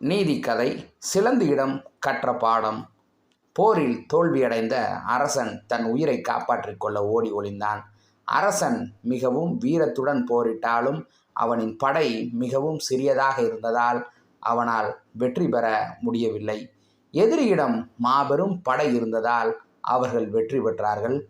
நீதிக்கதை இடம் கற்ற பாடம். போரில் தோல்வியடைந்த அரசன் தன் உயிரை காப்பாற்றிக் கொள்ள ஓடி ஒளிந்தான். அரசன் மிகவும் வீரத்துடன் போரிட்டாலும் அவனின் படை மிகவும் சிறியதாக இருந்ததால் அவனால் வெற்றி பெற முடியவில்லை. எதிரியிடம் மாபெரும் படை இருந்ததால் அவர்கள் வெற்றி பெற்றார்கள்.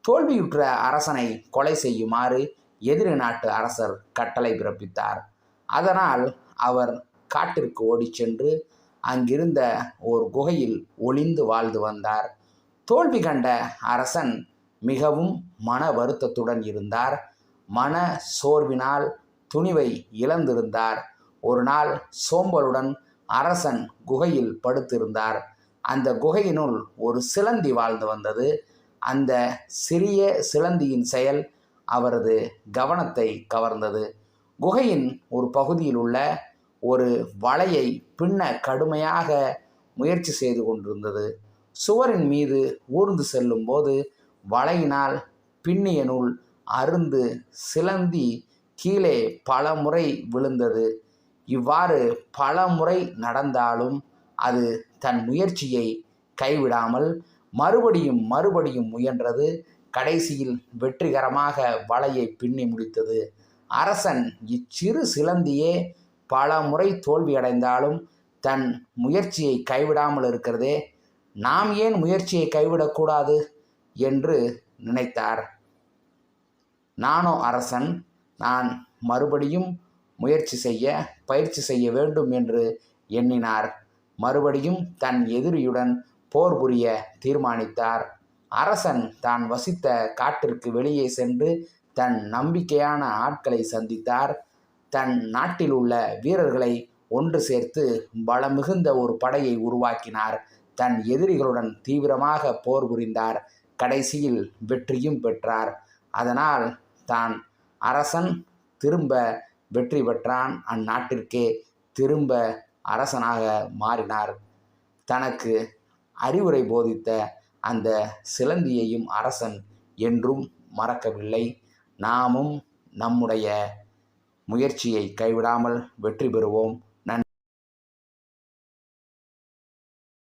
தோல்வியுற்ற அரசனை கொலை செய்யுமாறு எதிரி நாட்டு அரசர் கட்டளை பிறப்பித்தார். அதனால் அவர் காட்டிற்கு ஓடிச் சென்று அங்கிருந்த ஒரு குகையில் ஒளிந்து வாழ்ந்து வந்தார். தோல்வி கண்ட அரசன் மிகவும் மன வருத்தத்துடன் இருந்தார். மன சோர்வினால் துணிவை இழந்திருந்தார். ஒரு நாள் சோம்பலுடன் அரசன் குகையில் படுத்திருந்தார். அந்த குகையினுள் ஒரு சிலந்தி வாழ்ந்து வந்தது. அந்த சிறிய சிலந்தியின் செயல் அவரது கவனத்தை கவர்ந்தது. குகையின் ஒரு பகுதியில் உள்ள ஒரு வலையை பின்ன கடுமையாக முயற்சி செய்து கொண்டிருந்தது. சுவரின் மீது ஊர்ந்து செல்லும்போது வலையினால் பின்னிய நூல் அருந்து சிலந்தி கீழே பல முறை விழுந்தது. இவ்வாறு பல முறை நடந்தாலும் அது தன் முயற்சியை கைவிடாமல் மறுபடியும் மறுபடியும் முயன்றது கடைசியில் வெற்றிகரமாக வலையை பின்னி முடித்தது. அரசன் இச்சிறு சிலந்தியே பல முறை தோல்வியடைந்தாலும் தன் முயற்சியை கைவிடாமல் இருக்கிறதே. நாம் ஏன் முயற்சியை கைவிடக்கூடாது? என்று நினைத்தார். நானோ அரசன் நான் மறுபடியும் முயற்சி செய்ய பயிற்சி செய்ய வேண்டும் என்று எண்ணினார். மறுபடியும் தன் எதிரியுடன் போர் புரிய தீர்மானித்தார். அரசன் தான் வசித்த காட்டிற்கு வெளியே சென்று தன் நம்பிக்கையான ஆட்களை சந்தித்தார். தன் நாட்டில் உள்ள வீரர்களை ஒன்று சேர்த்து பலமிகுந்த ஒரு படையை உருவாக்கினார். தன் எதிரிகளுடன் தீவிரமாக போர் புரிந்தார். கடைசியில் வெற்றியும் பெற்றார். அதனால் தான் அரசன் திரும்ப வெற்றி பெற்றான். அந்நாட்டிற்கே திரும்ப அரசனாக மாறினார். தனக்கு அறிவுரை போதித்த அந்த சிலந்தியையும் அரசன் என்றும் மறக்கவில்லை. நாமும் நம்முடைய முயற்சியை கைவிடாமல் வெற்றி பெறுவோம்.